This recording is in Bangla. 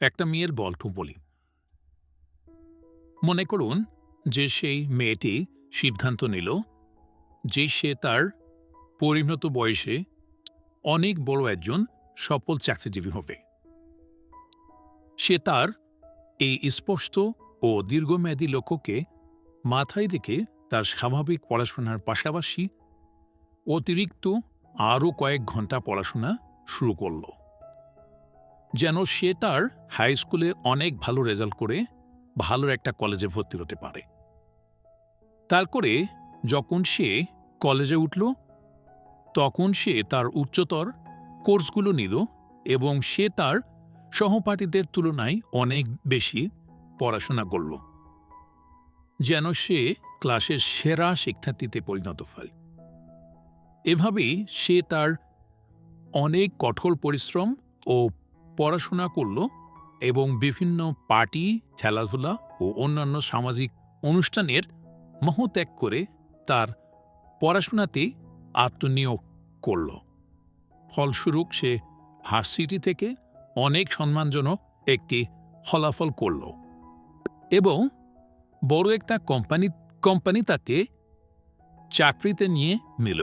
একটা মেয়ের গল্প বলি। মনে করুন যে সেই মেয়েটি সিদ্ধান্ত নিল যে সে তার পরিণত বয়সে অনেক বড় একজন সফল চাকরিজীবী হবে। সে তার এই স্পষ্ট ও দীর্ঘমেয়াদী লক্ষ্যকে মাথায় রেখে তার স্বাভাবিক পড়াশোনার পাশাপাশি অতিরিক্ত আরও কয়েক ঘণ্টা পড়াশোনা শুরু করল। যেন সে তার হাই স্কুলে অনেক ভালো রেজাল্ট করে ভালো একটা কলেজে ভর্তি হতে পারে। তারপরে যখন সে কলেজে উঠল, তখন সে তার উচ্চতর কোর্সগুলো নিল এবং সে তার সহপাঠীদের তুলনায় অনেক বেশি পড়াশোনা করল, যেন সে ক্লাসের সেরা শিক্ষার্থীতে পরিণত হয়। এভাবেই সে তার অনেক কঠোর পরিশ্রম ও পড়াশোনা করল এবং বিভিন্ন পার্টি, খেলাধুলা ও অন্যান্য সামাজিক অনুষ্ঠানের মহত্যাগ করে তার পড়াশোনাতে আত্মনিয়োগ করল। ফলস্বরূপ সে ভার্সিটি থেকে অনেক সম্মানজনক একটি ফলাফল করল এবং বড় একটা কোম্পানি কোম্পানি তাকে চাকরিতে নিয়ে মিল।